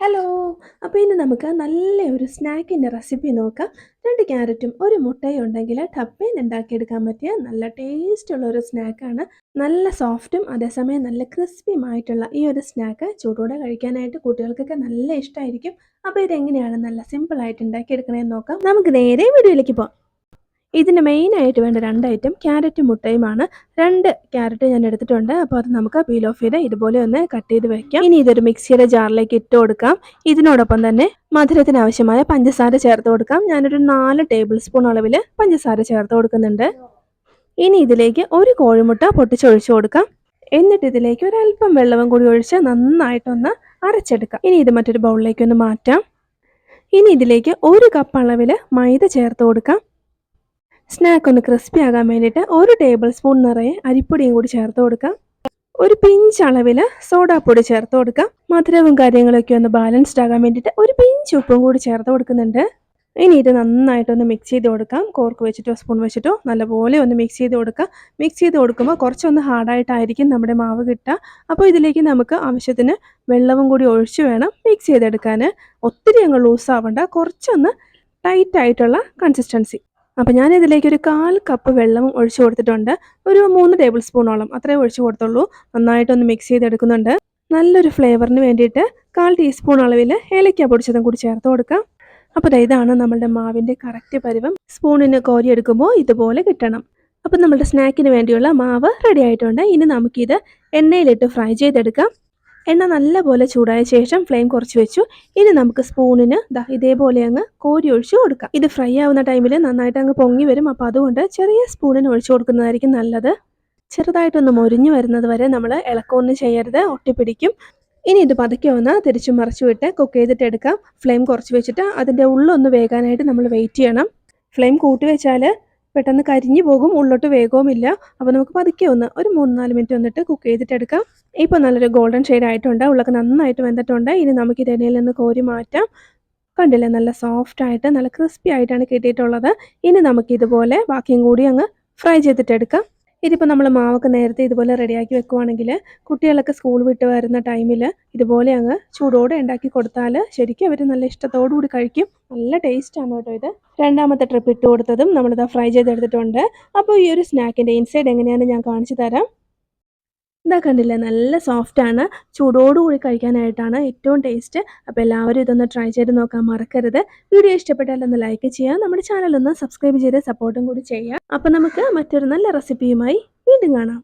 Hello. അപ്പോൾ ഇനി നമുക്ക് നല്ല ഒരു സ്നാക്കിന്റെ റെസിപ്പി നോക്കാം. രണ്ട് ക്യാരറ്റും ഒരു മുട്ടയും ഉണ്ടെങ്കിൽ ടപ്പേന്ന് ഉണ്ടാക്കിയെടുക്കാൻ പറ്റിയ നല്ല ടേസ്റ്റുള്ള ഒരു സ്നാക്കാണ് നല്ല സോഫ്റ്റും അതേസമയം നല്ല ക്രിസ്പിയുമായിട്ടുള്ള ഈ ഒരു സ്നാക്ക് ചൂടോടെ കഴിക്കാനായിട്ട് കുട്ടികൾക്കൊക്കെ നല്ല ഇഷ്ടമായിരിക്കും അപ്പോൾ ഇതെങ്ങനെയാണ് നല്ല സിമ്പിളായിട്ട് ഉണ്ടാക്കിയെടുക്കണമെന്ന് നോക്കാം. നമുക്ക് നേരെ വീഡിയോയിലേക്ക് പോകാം ഇതിന് മെയിനായിട്ട് വേണ്ട രണ്ട് ഐറ്റം ക്യാരറ്റും മുട്ടയുമാണ് രണ്ട് ക്യാരറ്റ് ഞാൻ എടുത്തിട്ടുണ്ട്. അപ്പോൾ അത് നമുക്ക് പീൽ ഓഫ് ചെയ്ത് ഇതുപോലെ ഒന്ന് കട്ട് ചെയ്ത് വെക്കാം. ഇനി ഇതൊരു മിക്സിയുടെ ജാറിലേക്ക് ഇട്ട് കൊടുക്കാം. ഇതിനോടൊപ്പം തന്നെ മധുരത്തിന് ആവശ്യമായ പഞ്ചസാര ചേർത്ത് കൊടുക്കാം. ഞാനൊരു നാല് ടേബിൾ സ്പൂൺ അളവിൽ പഞ്ചസാര ചേർത്ത് കൊടുക്കുന്നുണ്ട്. ഇനി ഇതിലേക്ക് ഒരു കോഴിമുട്ട പൊട്ടിച്ചൊഴിച്ചു കൊടുക്കാം. എന്നിട്ട് ഇതിലേക്ക് ഒരല്പം വെള്ളവും കൂടി ഒഴിച്ച് നന്നായിട്ടൊന്ന് അരച്ചെടുക്കാം. ഇനി ഇത് മറ്റൊരു ബൗളിലേക്ക് ഒന്ന് മാറ്റാം. ഇനി ഇതിലേക്ക് ഒരു കപ്പ് അളവിൽ മൈദ ചേർത്ത് കൊടുക്കാം. സ്നാക്ക് ഒന്ന് ക്രിസ്പി ആകാൻ വേണ്ടിയിട്ട് ഒരു ടേബിൾ സ്പൂൺ നിറയെ അരിപ്പൊടിയും കൂടി ചേർത്ത് കൊടുക്കാം. ഒരു പിഞ്ച് അളവിൽ സോഡാപ്പൊടി ചേർത്ത് കൊടുക്കാം. മധുരവും കാര്യങ്ങളൊക്കെ ഒന്ന് ബാലൻസ്ഡ് ആകാൻ വേണ്ടിയിട്ട് ഒരു പിഞ്ച് ഉപ്പും കൂടി ചേർത്ത് കൊടുക്കുന്നുണ്ട്. ഇനി ഇത് നന്നായിട്ടൊന്ന് മിക്സ് ചെയ്ത് കൊടുക്കാം. കോർക്ക് വെച്ചിട്ടോ സ്പൂൺ വെച്ചിട്ടോ നല്ലപോലെ ഒന്ന് മിക്സ് ചെയ്ത് കൊടുക്കാം. മിക്സ് ചെയ്ത് കൊടുക്കുമ്പോൾ കുറച്ചൊന്ന് ഹാർഡായിട്ടായിരിക്കും നമ്മുടെ മാവ് കിട്ടുക. അപ്പോൾ ഇതിലേക്ക് നമുക്ക് ആവശ്യത്തിന് വെള്ളവും കൂടി ഒഴിച്ച് വേണം മിക്സ് ചെയ്തെടുക്കാൻ ഒത്തിരി അങ്ങ് ലൂസ് ആവണ്ട. കുറച്ചൊന്ന് ടൈറ്റായിട്ടുള്ള കൺസിസ്റ്റൻസി അപ്പോൾ ഞാൻ ഇതിലേക്ക് ഒരു കാൽ കപ്പ് വെള്ളം ഒഴിച്ചു കൊടുത്തിട്ടുണ്ട്. ഒരു മൂന്ന് ടേബിൾ സ്പൂണോളം അത്രേ ഒഴിച്ചു കൊടുത്തുള്ളൂ. നന്നായിട്ടൊന്ന് മിക്സ് ചെയ്തെടുക്കുന്നുണ്ട്. നല്ലൊരു ഫ്ലേവറിന് വേണ്ടിയിട്ട് കാൽ ടീസ്പൂൺ അളവിൽ ഏലക്ക പൊടിച്ചതും കൂടി ചേർത്ത് കൊടുക്കാം. അപ്പോൾ ഇതാണ് നമ്മളുടെ മാവിന്റെ കറക്റ്റ് പരുവം. സ്പൂണിന് കോരിയെടുക്കുമ്പോൾ ഇതുപോലെ കിട്ടണം. അപ്പം നമ്മുടെ സ്നാക്കിന് വേണ്ടിയുള്ള മാവ് റെഡി ആയിട്ടുണ്ട്. ഇനി നമുക്കിത് എണ്ണയിലിട്ട് ഫ്രൈ ചെയ്തെടുക്കാം. എണ്ണ നല്ലപോലെ ചൂടായ ശേഷം ഫ്ലെയിം കുറച്ച് വെച്ചു. ഇനി നമുക്ക് സ്പൂണിന് ഇതേപോലെ അങ്ങ് കോരി ഒഴിച്ച് കൊടുക്കാം. ഇത് ഫ്രൈ ആവുന്ന ടൈമിൽ നന്നായിട്ട് അങ്ങ് പൊങ്ങി വരും. അപ്പോൾ അതുകൊണ്ട് ചെറിയ സ്പൂണിന് ഒഴിച്ചു കൊടുക്കുന്നതായിരിക്കും നല്ലത്. ചെറുതായിട്ടൊന്ന് മൊരിഞ്ഞു വരുന്നത് വരെ നമ്മൾ ഇളക്കൊന്നും ചെയ്യരുത്. ഒട്ടിപ്പിടിക്കും. ഇനി ഇത് പതുക്കെ ഒന്ന് തിരിച്ചു മറിച്ചു വിട്ട് കുക്ക് ചെയ്തിട്ട് എടുക്കാം. ഫ്ലെയിം കുറച്ച് വെച്ചിട്ട് അതിന്റെ ഉള്ളൊന്ന് വേകാനായിട്ട് നമ്മൾ വെയിറ്റ് ചെയ്യണം. ഫ്ലെയിം കൂട്ടി വെച്ചാൽ പെട്ടെന്ന് കരിഞ്ഞു പോകും ഉള്ളോട്ട് വേഗവുമില്ല. അപ്പോൾ നമുക്ക് പതുക്കെ ഒന്ന് ഒരു മൂന്ന് നാല് മിനിറ്റ് വന്നിട്ട് കുക്ക് ചെയ്തിട്ട് എടുക്കാം ഇപ്പോൾ നല്ലൊരു ഗോൾഡൻ ഷെയ്ഡ് ആയിട്ടുണ്ട്. ഉള്ളൊക്കെ നന്നായിട്ട് വെന്തിട്ടുണ്ട്. ഇനി നമുക്ക് ഇത് എണ്ണയിൽ നിന്ന് കോരി മാറ്റാം. കണ്ടില്ലേ? നല്ല സോഫ്റ്റ് ആയിട്ട് നല്ല ക്രിസ്പി ആയിട്ടാണ് കിട്ടിയിട്ടുള്ളത്. ഇനി നമുക്ക് ഇതുപോലെ ബാക്കിയും കൂടി അങ്ങ് ഫ്രൈ ചെയ്തിട്ടെടുക്കാം. ഇതിപ്പോൾ നമ്മൾ മാവൊക്കെ നേരത്തെ ഇതുപോലെ റെഡിയാക്കി വെക്കുവാണെങ്കിൽ കുട്ടികളൊക്കെ സ്കൂൾ വിട്ട് വരുന്ന ടൈമിൽ ഇതുപോലെ അങ്ങ് ചൂടോടെ ഉണ്ടാക്കി കൊടുത്താൽ ശരിക്കും അവർ നല്ല ഇഷ്ടത്തോടുകൂടി കഴിക്കും. നല്ല ടേസ്റ്റാണ് കേട്ടോ ഇത്. രണ്ടാമത്തെ ട്രിപ്പ് ഇട്ട് കൊടുത്തതും നമ്മളിത് ഫ്രൈ ചെയ്തെടുത്തിട്ടുണ്ട്. അപ്പോൾ ഈ ഒരു സ്നാക്കിന്റെ ഇൻസൈഡ് എങ്ങനെയാണെന്ന് ഞാൻ കാണിച്ചു തരാം. ഇതാ കണ്ടില്ലേ? നല്ല സോഫ്റ്റാണ് ചൂടോടുകൂടി കഴിക്കാനായിട്ടാണ് ഏറ്റവും ടേസ്റ്റ് അപ്പോൾ എല്ലാവരും ഇതൊന്ന് ട്രൈ ചെയ്ത് നോക്കാൻ മറക്കരുത്. വീഡിയോ ഇഷ്ടപ്പെട്ടാൽ ഒന്ന് ലൈക്ക് ചെയ്യാം നമ്മുടെ ചാനലൊന്ന് സബ്സ്ക്രൈബ് ചെയ്ത് സപ്പോർട്ടും കൂടി ചെയ്യാം അപ്പോൾ നമുക്ക് മറ്റൊരു നല്ല റെസിപ്പിയുമായി വീണ്ടും കാണാം.